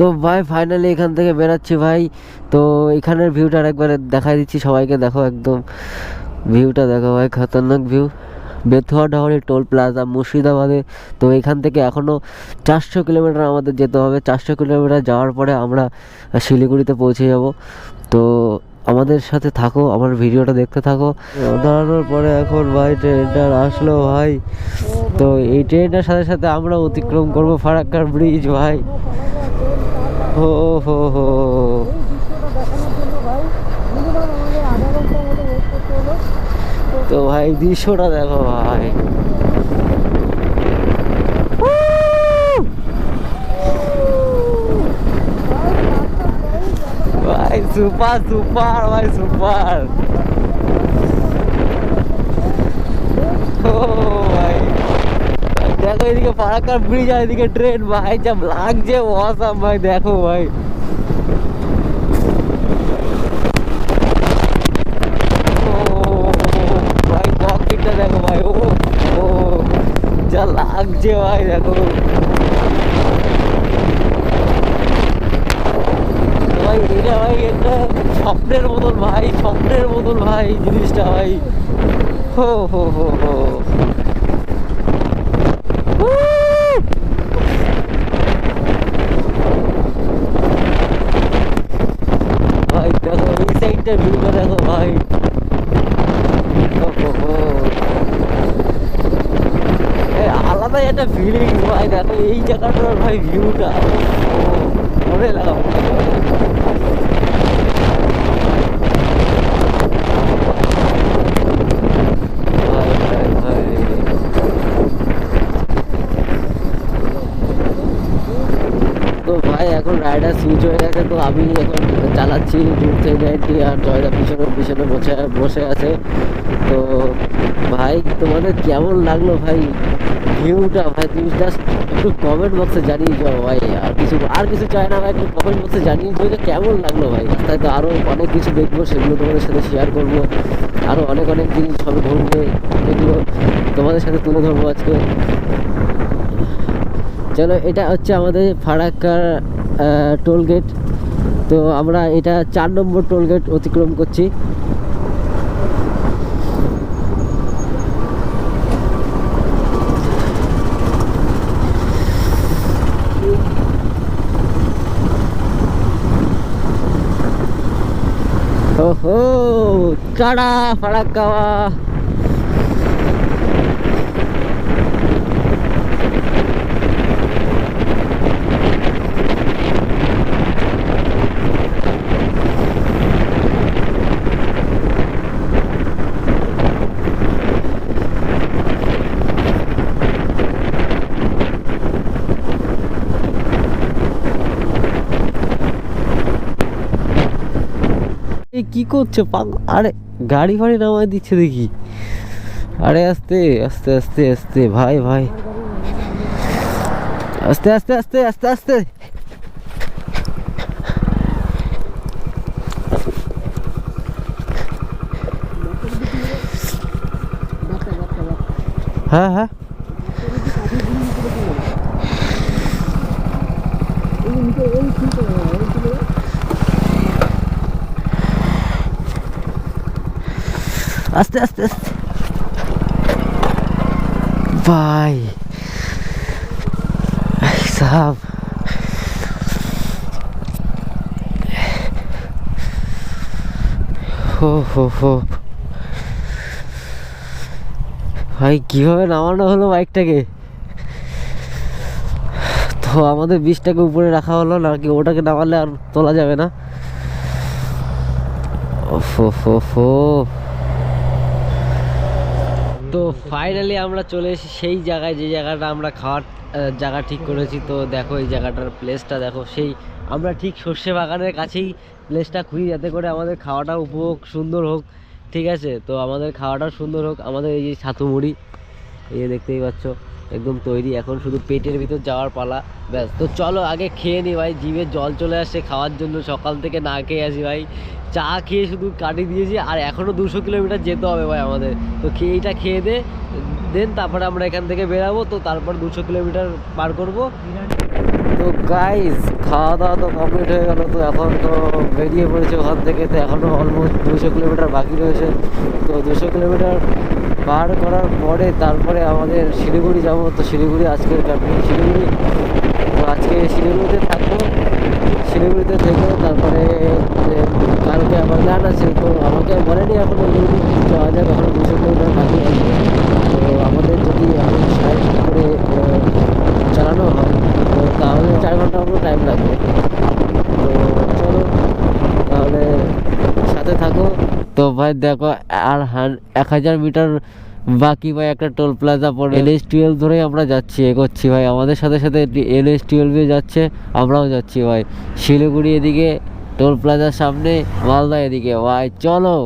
তো ভাই ফাইনালি এখান থেকে বেরাচ্ছি ভাই। তো এখানের ভিউটা আরেকবার দেখাই দিচ্ছি সবাইকে। দেখো একদম ভিউটা দেখো ভাই, খতরনাক view Bethuadahari toll plaza মুর্শিদাবাদে। তো এখান থেকে এখনও চারশো কিলোমিটার আমাদের যেতে হবে। চারশো কিলোমিটার যাওয়ার পরে আমরা শিলিগুড়িতে পৌঁছে যাব। তো আমাদের সাথে থাকো, আমার ভিডিওটা দেখতে থাকো। দাঁড়ানোর পরে এখন ভাই ট্রেনটা আসলো ভাই। তো এই ট্রেনটার সাথে সাথে আমরা অতিক্রম করব ফারাক্কার ব্রিজ ভাই। হো হো হো। তো ভাই দৃশ্যটা দেখো ভাই। ভাই সুপার সুপার ভাই সুপার। ও দেখো এদিকে ফারাক্কার ব্রিজ আর এদিকে ট্রেন ভাই, যা লাগছে অসাম ভাই, দেখো ভাই। দেখো, ভাই, ও যা লাগছে, ভাই, দেখো। ভাই, এটা, ভাই স্বপ্নের মতন, ভাই, স্বপ্নের মতন, ভাই, জিনিসটা, ভাই। হো হো হো হো Woo! ভাই দেখো সাইডটা ভিউটা দেখো ভাই। আলাদাই একটা ফিলিং ভাই, দেখো এই জায়গাটার ভাই ভিউটা মনে লাগা ভাই ভাই ভাই তো ভাই এখন গেছে তো আমি এখন চালাচ্ছি দূর থেকে রাইডটি আর জয়দা পিছনে পিছনে বসে বসে আছে। তো ভাই, তোমাদের কেমন লাগল ভাই ভিউটা? ভাই, তুমি জাস্ট একটু কমেন্ট বক্সে জানিয়ে যাও ভাই। আর কিছু আর কিছু চাই না ভাই, একটু কমেন্ট বক্সে জানিয়ে যাও যে কেমন লাগল ভাই? রাস্তায় তো আরও অনেক কিছু দেখব, সেগুলো তোমাদের সাথে শেয়ার করব। আরও অনেক অনেক জিনিস হবে ঘুরবে এগুলো তোমাদের সাথে তুলে ধরবো আজকে। চলো, এটা হচ্ছে আমাদের ফারাক্কার টোল গেট তো আমরা এটা চার নম্বর টোল গেট অতিক্রম করছি। ও ওহো টাটা ফারাক্কা এই কি করছ আরে, গাড়ি ফাড়ি নামায় দিচ্ছে দেখি। আরে, আস্তে আস্তে আস্তে আস্তে, ভাই ভাই। আস্তে আস্তে আস্তে আস্তে আস্তে। হ্যাঁ হ্যাঁ। আস্তে আস্তে আস্তে। ভাই। সাহাব। হো হো হো। ভাই, কীভাবে নামানো হলো বাইকটাকে? তো আমাদের বিষটাকে উপরে রাখা হলো নাকি ওটাকে নামালে আর তোলা যাবে না? ওফো ফো ফো তো ফাইনালি আমরা চলে এসেছি সেই জায়গায়, যে জায়গাটা আমরা খাওয়ার জায়গা ঠিক করেছি। তো দেখো এই জায়গাটার প্লেসটা দেখো সেই, আমরা ঠিক সর্ষে বাগানের কাছেই প্লেসটা খুঁজি যাতে করে আমাদের খাওয়াটা উপভোগ সুন্দর হোক, ঠিক আছে? তো আমাদের খাওয়াটা সুন্দর হোক। আমাদের এই যে ছাতু মুড়ি এই দেখতেই পাচ্ছ। একদম তৈরি। এখন শুধু পেটের ভিতর যাওয়ার পালা, ব্যাস। তো চলো আগে খেয়ে নি ভাই, জিভে জল চলে আসছে খাওয়ার জন্য, সকাল থেকে না খেয়ে আসি ভাই। চা খেয়ে শুধু কাটি দিয়েছি, আর এখনও দুশো কিলোমিটার যেতে হবে ভাই আমাদের। তো এইটা খেয়ে দে, দেন তারপরে আমরা এখান থেকে বেরাবো, তো তারপর দুশো কিলোমিটার পার করব। তো গাইস খাওয়া দাওয়া তো কমপ্লিট হয়ে গেল, তো এখন তো বেরিয়ে পড়েছে ওখান থেকে, তো এখনও অলমোস্ট দুশো কিলোমিটার বাকি রয়েছে। তো দুশো কিলোমিটার পার করার পরে তারপরে আমাদের শিলিগুড়ি যাব, তো শিলিগুড়ি আজকের ক্যাম্পিং শিলিগুড়ি, তো আজকে শিলিগুড়িতে থাকব, শিলিগুড়িতে থেকে তারপরে কালকে আমার গান আছে, তো আমাকে বলেনি এখনও যাওয়া যাক এখনও দুশো কিলোমিটার বাকি আছে তো আমাদের যদি এখন ষাট করে চালানো হয়, তো তাহলে চার ঘণ্টা মতো টাইম লাগবে। তো চলো, তাহলে সাথে থাকো। তো ভাই দেখো, আর এক হাজার মিটার বাকি ভাই একটা টোল প্লাজা পড়ে। এল এস টুয়েলভ ধরেই আমরা যাচ্ছি এ করছি ভাই। আমাদের সাথে সাথে এল এস টুয়েলভে যাচ্ছে, আমরাও যাচ্ছি ভাই। শিলিগুড়ি এদিকে, টোল প্লাজার সামনে, মালদা এদিকে। ভাই, চলো!